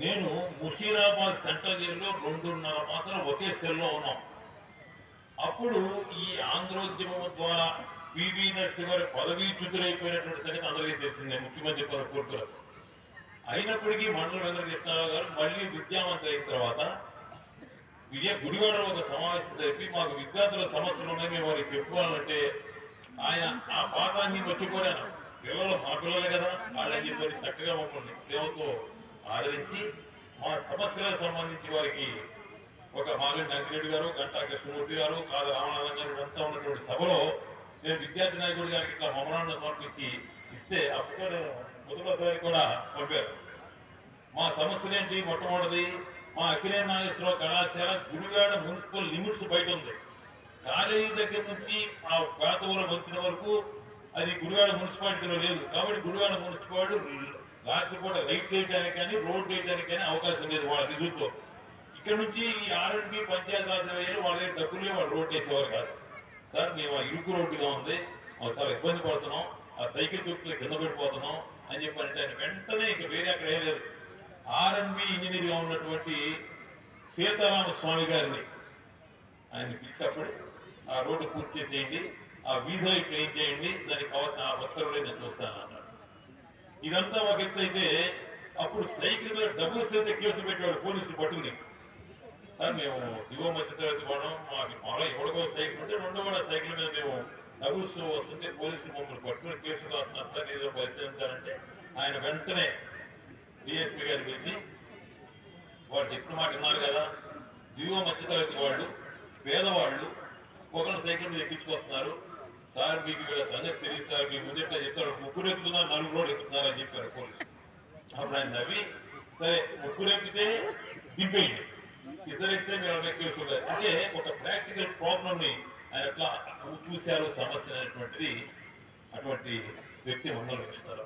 నేను ముషీరాబాద్ సెంట్రల్ జైల్లో రెండున్నర మాసాలు ఒకే సెల్లో ఉన్నాం. అప్పుడు ఈ ఆంధ్రోద్యమం ద్వారా పివి నరసింహారు పదవీ పదవీచ్యుతులైపోయినటువంటి సంగతి అందరికీ తెలిసిందే ముఖ్యమంత్రి పద అయినప్పటికీ మండల వెంకటకృష్ణారావు గారు మళ్ళీ విద్యావంతి అయిన తర్వాత విజయ గుడివాడలో ఒక సమావేశం జరిపి మాకు విద్యార్థుల సమస్యలు ఉన్నాయి మేము వారికి చెప్పుకోవాలంటే ఆయన ఆ పాఠాన్ని మర్చిపోయాను. పిల్లలు మా పిల్లలే కదా వాళ్ళని చెప్పి చక్కగా మమ్మల్ని ప్రేమతో ఆదరించి మా సమస్యలకు సంబంధించి వారికి ఒక మాగంటి నంకిరెడ్డి గారు గంటా కృష్ణమూర్తి గారు కాద రామనాథన్ గారు అంతా ఉన్నటువంటి సభలో నేను విద్యార్థి నాయకుడి గారికి ఇట్లా మమనాన్ని సమర్పించి ఇస్తే అప్పుడు నేను కూడా పంపారు. మా సమస్యలు ఏంటి మొట్టమొదటిది మా అఖిలే నాగేశ్వరరావు కళాశాల గుడివాడ మున్సిపల్ లిమిట్స్ బయట ఉంది. కాలేజీ దగ్గర నుంచి ఆ పేదవరం వంతిన వరకు అది గుడివాడ మున్సిపాలిటీలో లేదు. కాబట్టి గుడివాడ మున్సిపాలిటీ రాత్రిపూట వెయిట్ వేయడానికి కానీ రోడ్ వేయడానికి కానీ అవకాశం లేదు వాళ్ళ నిధులతో ఇక్కడ నుంచి ఈ ఆర్ఎండ్బి పంచాయతీరాజ్ అయ్యారు వాళ్ళ దగ్గర డబ్బులే వాళ్ళు రోడ్ వేసేవారు కాదు. సార్ మేము ఆ ఇరుకు రోడ్డుగా ఉంది. మాకు చాలా ఇబ్బంది పడుతున్నాం. ఆ సైకిల్ తొక్కులు కింద పెట్టిపోతున్నాం అని చెప్పారంటే ఆయన వెంటనే ఇక వేరే అక్కడ వేయలేదు ఆర్ఎండ్బి ఇంజనీర్గా ఇంజనీర్గా ఉన్నటువంటి సీతారామ స్వామి గారిని ఆయన పిలిచినప్పుడు ఆ రోడ్డు పూర్తి చేసేయండి. ఆ వీధి క్లీన్ చేయండి. దానికి కావాల్సిన ఆ ఉత్తర్వులు నేను చూస్తాను అన్నాడు. ఇదంతా ఒక ఎత్తు అయితే అప్పుడు సైకిల్ మీద డబ్బులు సైతే కేసులు పెట్టేవాడు పోలీసులు పట్టుకుని. సార్ మేము దిగువ మధ్య తరగతి వాళ్ళం మాకు మరో ఎవరికో సైకిల్ ఉంటే రెండో కూడా సైకిల్ మీద మేము డబ్బుల్స్ వస్తుంటే పోలీసులు మమ్మల్ని పట్టుకుని కేసులు వస్తున్నారు సార్ ఏదో పరిశీలించాలంటే ఆయన వెంటనే డిఎస్పీ గారు పిలిచి వాళ్ళు చెప్పిన మాట ఉన్నారు కదా? దిగువ మధ్య తరగతి వాళ్ళు పేదవాళ్ళు ఒకరి సైకిల్ మీద ఎక్కించుకొస్తున్నారు. సార్ మీకు ఇక్కడ సంగతి తెలియదు సార్ మీ ముందు ఎట్లా చెప్పారు. ముగ్గురు ఎక్కుతున్నారు నలుగురు రోడ్డు ఎక్కుతున్నారు చెప్పారు పోలీసు అప్పుడు ఆయన నవ్వి సరే ముగ్గురు ఎక్కితే దింపేయండి. ఇద్దరు ఎక్కితే మీరు అలా అంటే ఒక ప్రాక్టికల్ ప్రాబ్లమ్ని ఆయన ఎట్లా చూశారు సమస్య అనేటువంటిది అటువంటి వ్యక్తి ఉండలు ఇస్తారు